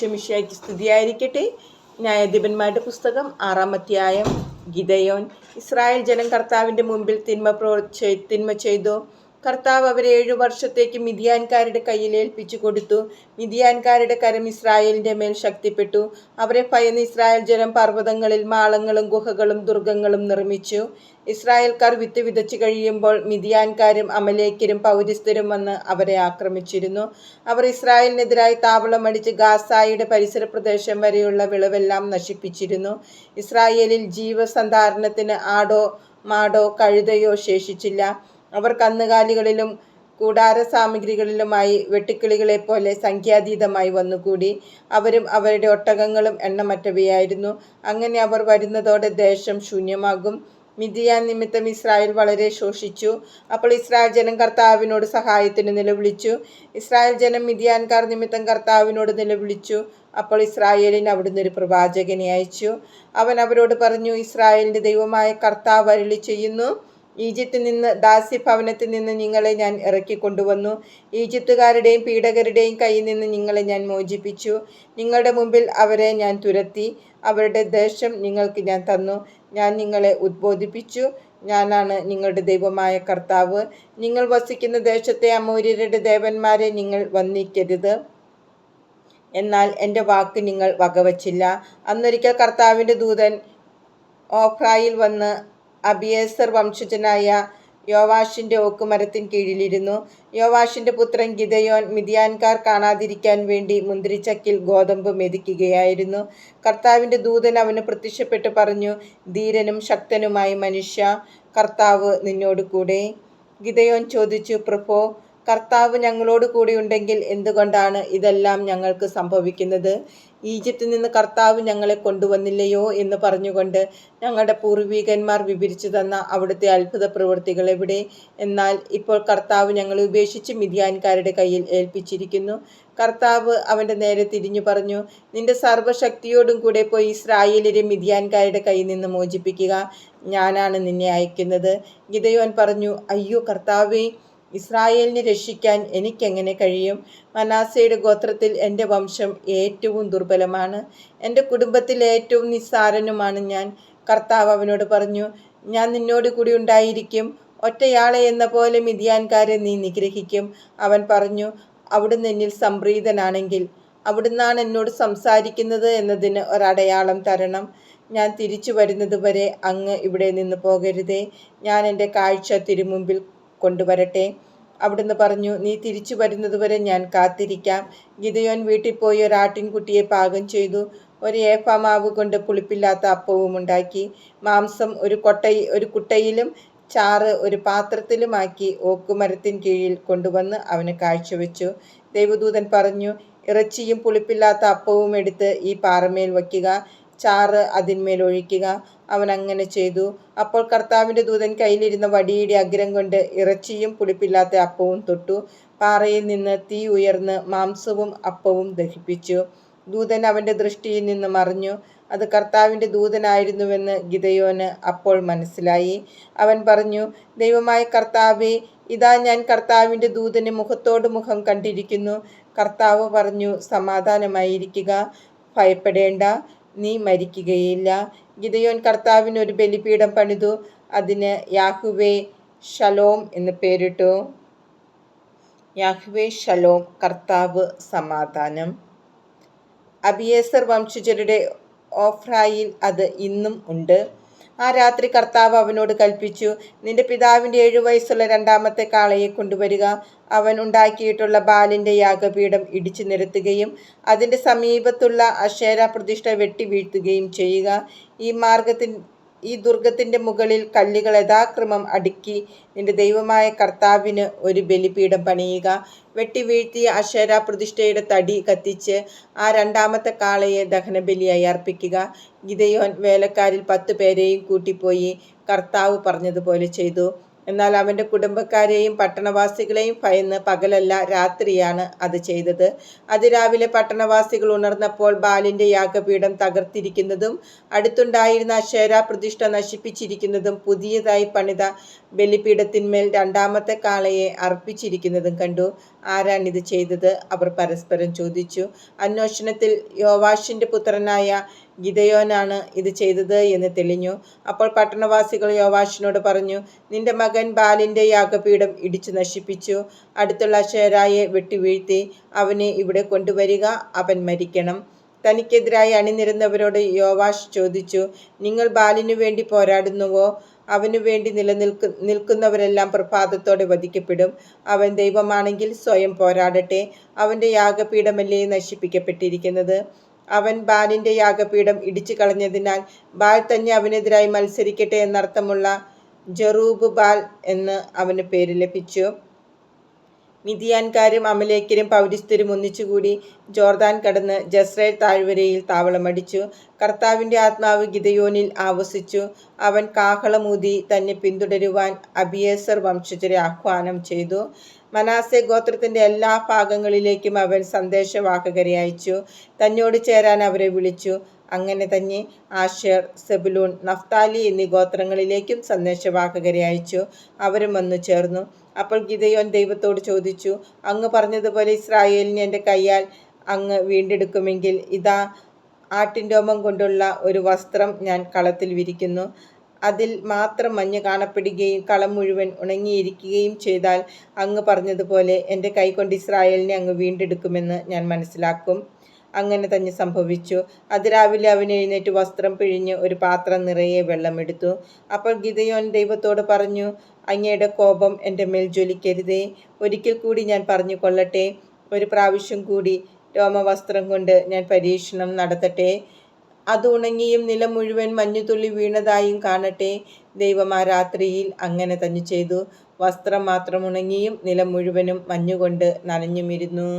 ക്ഷമിഷയ്ക്ക് സ്തുതിയായിരിക്കട്ടെ. ന്യായാധിപന്മാരുടെ പുസ്തകം ആറാം അധ്യായം ഗിദയോൻ. ഇസ്രായേൽ ജനം കർത്താവിന്റെ മുമ്പിൽ തിന്മ പ്രോ തിന്മ ചെയ്തു. കർത്താവ് അവരെ ഏഴു വർഷത്തേക്ക് മിതിയാൻകാരുടെ കയ്യിൽ ഏൽപ്പിച്ചു കൊടുത്തു. മിതിയാൻകാരുടെ കരം ഇസ്രായേലിന്റെ മേൽ ശക്തിപ്പെട്ടു. അവരെ ഭയന്ന് ഇസ്രായേൽ ജനം പർവതങ്ങളിൽ മാളങ്ങളും ഗുഹകളും ദുർഗങ്ങളും നിർമ്മിച്ചു. ഇസ്രായേൽക്കാർ വിത്ത് വിതച്ചു കഴിയുമ്പോൾ മിതിയാൻകാരും അമലേക്കരും പൗരസ്ഥരും വന്ന് അവരെ ആക്രമിച്ചിരുന്നു. അവർ ഇസ്രായേലിനെതിരായി താവളമടിച്ച് ഗാസായുടെ പരിസര പ്രദേശം വരെയുള്ള വിളവെല്ലാം നശിപ്പിച്ചിരുന്നു. ഇസ്രായേലിൽ ജീവസന്ധാരണത്തിന് ആടോ മാടോ കഴുതയോ ശേഷിച്ചില്ല. അവർ കന്നുകാലികളിലും കൂടാര സാമഗ്രികളിലുമായി വെട്ടുക്കിളികളെ പോലെ സംഖ്യാതീതമായി വന്നുകൂടി. അവരും അവരുടെ ഒട്ടകങ്ങളും എണ്ണമറ്റവയായിരുന്നു. അങ്ങനെ അവർ വരുന്നതോടെ ദേശം ശൂന്യമാകും. മിതിയാൻ നിമിത്തം ഇസ്രായേൽ വളരെ ശോഷിച്ചു. അപ്പോൾ ഇസ്രായേൽ ജനം കർത്താവിനോട് സഹായത്തിന് നിലവിളിച്ചു. ഇസ്രായേൽ ജനം മിതിയാൻകാർ നിമിത്തം കർത്താവിനോട് നിലവിളിച്ചു. അപ്പോൾ ഇസ്രായേലിന് അവിടുന്ന് ഒരു പ്രവാചകനെ അയച്ചു. അവൻ അവരോട് പറഞ്ഞു ഇസ്രായേലിന്റെ ദൈവമായ കർത്താവ് അരുളി ചെയ്യുന്നു ഈജിപ്തിൽ നിന്ന് ദാസ്യഭവനത്തിൽ നിന്ന് നിങ്ങളെ ഞാൻ ഇറക്കിക്കൊണ്ടുവന്നു. ഈജിപ്തുകാരുടെയും പീഡകരുടെയും കയ്യിൽ നിന്ന് നിങ്ങളെ ഞാൻ മോചിപ്പിച്ചു. നിങ്ങളുടെ മുമ്പിൽ അവരെ ഞാൻ തുരത്തി. അവരുടെ ദേശം നിങ്ങൾക്ക് ഞാൻ തന്നു. ഞാൻ നിങ്ങളെ ഉദ്ബോധിപ്പിച്ചു. ഞാനാണ് നിങ്ങളുടെ ദൈവമായ കർത്താവ്. നിങ്ങൾ വസിക്കുന്ന ദേശത്തെ അമൂര്യരുടെ ദേവന്മാരെ നിങ്ങൾ വന്നിക്കരുത് എന്നാൽ എന്റെ വാക്ക് നിങ്ങൾ വകവച്ചില്ല. അന്നൊരിക്കൽ കർത്താവിന്റെ ദൂതൻ ഓഫ്രായിൽ വന്ന് അബിയേസർ വംശജനായ യോവാഷിന്റെ ഓക്കുമരത്തിൻ കീഴിലിരുന്നു. യോവാഷിന്റെ പുത്രൻ ഗിതയോൻ മിതിയാൻകാർ കാണാതിരിക്കാൻ വേണ്ടി മുന്തിരിച്ചക്കിൽ ഗോതമ്പ് മെതിക്കുകയായിരുന്നു. കർത്താവിന്റെ ദൂതൻ അവന് പ്രത്യക്ഷപ്പെട്ട് പറഞ്ഞു ധീരനും ശക്തനുമായി മനുഷ്യ കർത്താവ് നിന്നോട് കൂടെ ഗിതയോൻ ചോദിച്ചു പ്രഭോ കർത്താവ് ഞങ്ങളോട് കൂടിയുണ്ടെങ്കിൽ എന്തുകൊണ്ടാണ് ഇതെല്ലാം ഞങ്ങൾക്ക് സംഭവിക്കുന്നത്? ഈജിപ്തിൽ നിന്ന് കർത്താവ് ഞങ്ങളെ കൊണ്ടുവന്നില്ലയോ എന്ന് പറഞ്ഞുകൊണ്ട് ഞങ്ങളുടെ പൂർവികന്മാർ വിവരിച്ചു തന്ന അവിടുത്തെ അത്ഭുത പ്രവൃത്തികൾ എവിടെ? എന്നാൽ ഇപ്പോൾ കർത്താവ് ഞങ്ങളെ ഉപേക്ഷിച്ച് മിതിയാൻകാരുടെ കയ്യിൽ ഏൽപ്പിച്ചിരിക്കുന്നു. കർത്താവ് അവന്റെ നേരെ തിരിഞ്ഞു പറഞ്ഞു നിന്റെ സർവശക്തിയോടും കൂടെ പോയി ഇസ്രായേലിരെ മിതിയാൻകാരുടെ കയ്യിൽ നിന്ന് മോചിപ്പിക്കുക. ഞാനാണ് നിന്നെ അയക്കുന്നത്. ഗിതയോൻ പറഞ്ഞു അയ്യോ കർത്താവേ ഇസ്രായേലിനെ രക്ഷിക്കാൻ എനിക്കെങ്ങനെ കഴിയും? മനാസയുടെ ഗോത്രത്തിൽ എന്റെ വംശം ഏറ്റവും ദുർബലമാണ്. എന്റെ കുടുംബത്തിൽ ഏറ്റവും നിസ്സാരനുമാണ് ഞാൻ. കർത്താവ് അവനോട് പറഞ്ഞു ഞാൻ നിന്നോട് കൂടി ഉണ്ടായിരിക്കും. ഒറ്റയാളെ എന്ന പോലെ മിതിയാൻകാരെ നീ നിഗ്രഹിക്കും. അവൻ പറഞ്ഞു അവിടുന്ന് എന്നിൽ സംപ്രീതനാണെങ്കിൽ അവിടുന്നാണ് എന്നോട് സംസാരിക്കുന്നത് എന്നതിന് ഒരടയാളം തരണം. ഞാൻ തിരിച്ചു വരുന്നത് വരെ അങ്ങ് ഇവിടെ നിന്ന് പോകരുതേ. ഞാൻ എന്റെ കാഴ്ച തിരുമുമ്പിൽ കൊണ്ടുവരട്ടെ. അവിടുന്ന് പറഞ്ഞു നീ തിരിച്ചു വരുന്നതുവരെ ഞാൻ കാത്തിരിക്കാം. ഗിതയോൻ വീട്ടിൽ പോയി ഒരു ആട്ടിൻകുട്ടിയെ പാകം ചെയ്തു. ഒരു ഏഫ മാവ് കൊണ്ട് പുളിപ്പില്ലാത്ത അപ്പവും ഉണ്ടാക്കി. മാംസം ഒരു കൊട്ടയി ഒരു കുട്ടയിലും ചാറ് ഒരു പാത്രത്തിലുമാക്കി ഓക്കുമരത്തിൻ കീഴിൽ കൊണ്ടുവന്ന് അവന് കാഴ്ചവെച്ചു. ദൈവദൂതൻ പറഞ്ഞു ഇറച്ചിയും പുളിപ്പില്ലാത്ത അപ്പവും എടുത്ത് ഈ പാറമേൽ വയ്ക്കുക. ചാറ് അതിന്മേൽ ഒഴിക്കുക. അവൻ അങ്ങനെ ചെയ്തു. അപ്പോൾ കർത്താവിന്റെ ദൂതൻ കയ്യിലിരുന്ന വടിയുടെ അഗ്രം കൊണ്ട് ഇറച്ചിയും പുളിപ്പില്ലാത്ത അപ്പവും തൊട്ടു. പാറയിൽ നിന്ന് തീ ഉയർന്ന് മാംസവും അപ്പവും ദഹിപ്പിച്ചു. ദൂതൻ അവന്റെ ദൃഷ്ടിയിൽ നിന്ന് മറിഞ്ഞു. അത് കർത്താവിന്റെ ദൂതനായിരുന്നുവെന്ന് ഗിതയോന് അപ്പോൾ മനസ്സിലായി. അവൻ പറഞ്ഞു ദൈവമായ കർത്താവെ ഇതാ ഞാൻ കർത്താവിന്റെ ദൂതനെ മുഖത്തോട് മുഖം കണ്ടിരിക്കുന്നു. കർത്താവ് പറഞ്ഞു സമാധാനമായിരിക്കുക ഭയപ്പെടേണ്ട. നീ മരിക്കുകയില്ല. ഗിതയോൻ കർത്താവിന് ഒരു ബലിപീഠം പണിതു. അതിന് യാഹുവേ ഷലോം എന്ന് പേരിട്ടു. യാഹുവേ ഷലോം കർത്താവ് സമാധാനം. അബിയേസർ വംശജരുടെ ഓഫ്രായിൽ അത് ഇന്നും ഉണ്ട്. ആ രാത്രി കർത്താവ് അവനോട് കൽപ്പിച്ചു നിന്റെ പിതാവിന്റെ ഏഴു വയസ്സുള്ള രണ്ടാമത്തെ കാളയെ കൊണ്ടുവരിക. അവൻ ഉണ്ടാക്കിയിട്ടുള്ള ബാലിന്റെ യാഗപീഠം ഇടിച്ചു നിരത്തുകയും അതിന്റെ സമീപത്തുള്ള അക്ഷേര പ്രതിഷ്ഠ വെട്ടി വീഴ്ത്തുകയും ചെയ്യുക. ഈ മാർഗത്തിൻ ഈ ദുർഗത്തിന്റെ മുകളിൽ കല്ലുകൾ യഥാക്രമം അടുക്കി നിന്റെ ദൈവമായ കർത്താവിന് ഒരു ബലിപീഠം പണിയുക. വെട്ടി വീഴ്ത്തിയ അക്ഷര പ്രതിഷ്ഠയുടെ തടി കത്തിച്ച് ആ രണ്ടാമത്തെ കാളയെ ദഹനബലിയായി അർപ്പിക്കുക. ഗിതയോൻ വേലക്കാരിൽ പത്തു പേരെയും കൂട്ടിപ്പോയി കർത്താവ് പറഞ്ഞതുപോലെ ചെയ്തു. എന്നാൽ അവന്റെ കുടുംബക്കാരെയും പട്ടണവാസികളെയും ഭയന്ന് പകലല്ല രാത്രിയാണ് അത് ചെയ്തത്. അതിരാവിലെ പട്ടണവാസികൾ ഉണർന്നപ്പോൾ ബാലിന്റെ യാഗപീഠം തകർത്തിരിക്കുന്നതും അടുത്തുണ്ടായിരുന്ന അശേര പ്രതിഷ്ഠ നശിപ്പിച്ചിരിക്കുന്നതും പുതിയതായി പണിത ബലിപീഠത്തിന്മേൽ രണ്ടാമത്തെ കാളയെ അർപ്പിച്ചിരിക്കുന്നതും കണ്ടു. ആരാണിത് ചെയ്തത്? അവർ പരസ്പരം ചോദിച്ചു. അന്വേഷണത്തിൽ യോവാഷിന്റെ പുത്രനായ ഗിദയോനാണ് ഇത് ചെയ്തത് എന്ന് തെളിഞ്ഞു. അപ്പോൾ പട്ടണവാസികൾ യോവാഷിനോട് പറഞ്ഞു നിന്റെ മകൻ ബാലിന്റെ യാഗപീഠം ഇടിച്ചു നശിപ്പിച്ചു. അടുത്തുള്ള ഷേരായെ വെട്ടിവീഴ്ത്തി അവനെ ഇവിടെ കൊണ്ടുവരിക അവൻ മരിക്കണം. തനിക്കെതിരായി അണിനിരുന്നവരോട് യോവാഷ് ചോദിച്ചു നിങ്ങൾ ബാലിനു വേണ്ടി പോരാടുന്നുവോ? അവനു വേണ്ടി നിലനിൽക്കു നിൽക്കുന്നവരെല്ലാം പ്രഭാതത്തോടെ വധിക്കപ്പെടും. അവൻ ദൈവമാണെങ്കിൽ സ്വയം പോരാടട്ടെ. അവന്റെ യാഗപീഠമല്ലേ നശിപ്പിക്കപ്പെട്ടിരിക്കുന്നത്? അവൻ ബാലിന്റെ യാഗപീഠം ഇടിച്ചു കളഞ്ഞതിനാൽ ബാൽ തന്നെ അവനെതിരായി മത്സരിക്കട്ടെ എന്നർത്ഥമുള്ള ജറൂബ് ബാൽ എന്ന് അവന് പേര് ലഭിച്ചു. മിതിയാൻകാരും അമലേക്കരും പൗരിസ്ഥരും ഒന്നിച്ചുകൂടി ജോർദാൻ കടന്ന് ജസ്രേൽ താഴ്വരയിൽ താവളമടിച്ചു. കർത്താവിന്റെ ആത്മാവ് ഗിതയോനിൽ ആവസിച്ചു. അവൻ കാഹളമൂതി തന്നെ പിന്തുടരുവാൻ അബിയേസർ വംശജരെ ആഹ്വാനം ചെയ്തു. മനാസെ ഗോത്രത്തിന്റെ എല്ലാ ഭാഗങ്ങളിലേക്കും അവൻ സന്ദേശവാഹകരെ അയച്ചു. തന്നോട് ചേരാൻ അവരെ വിളിച്ചു. അങ്ങനെ തന്നെ ആഷേർ സെബുലൂൺ നഫ്താലി എന്നീ ഗോത്രങ്ങളിലേക്കും സന്ദേശവാഹകരെ അയച്ചു. അവരും വന്നു ചേർന്നു. അപ്പോൾ ഗിതയോൻ ദൈവത്തോട് ചോദിച്ചു അങ്ങ് പറഞ്ഞതുപോലെ ഇസ്രായേലിനെ എന്റെ കൈയാൽ അങ്ങ് വീണ്ടെടുക്കുമെങ്കിൽ ഇതാ ആട്ടിൻരോമം കൊണ്ടുള്ള ഒരു വസ്ത്രം ഞാൻ കളത്തിൽ വിരിക്കുന്നു. അതിൽ മാത്രം മഞ്ഞ് കാണപ്പെടുകയും കളം മുഴുവൻ ഉണങ്ങിയിരിക്കുകയും ചെയ്താൽ അങ്ങ് പറഞ്ഞതുപോലെ എന്റെ കൈകൊണ്ട് ഇസ്രായേലിനെ അങ്ങ് വീണ്ടെടുക്കുമെന്ന് ഞാൻ മനസ്സിലാക്കും. അങ്ങനെ തന്നെ സംഭവിച്ചു. അതിരാവിലെ അവൻ എഴുന്നേറ്റ് വസ്ത്രം പിഴിഞ്ഞ് ഒരു പാത്രം നിറയെ വെള്ളമെടുത്തു അപ്പോൾ ഗിതയോൻ ദൈവത്തോട് പറഞ്ഞു അങ്ങയുടെ കോപം എന്റെ മേൽ ജ്വലിക്കരുതേ. ഒരിക്കൽ കൂടി ഞാൻ പറഞ്ഞു കൊള്ളട്ടെ ഒരു പ്രാവശ്യം കൂടി രോമവസ്ത്രം കൊണ്ട് ഞാൻ പരീക്ഷണം നടത്തട്ടെ. അത് ഉണങ്ങിയും നിലം മുഴുവൻ മഞ്ഞുതുള്ളി വീണതായും കാണട്ടെ. ദൈവം ആ രാത്രിയിൽ അങ്ങനെ തന്നെ ചെയ്തു. വസ്ത്രം മാത്രം ഉണങ്ങിയും നിലം മുഴുവനും മഞ്ഞുകൊണ്ട് നനഞ്ഞുമിരുന്നു.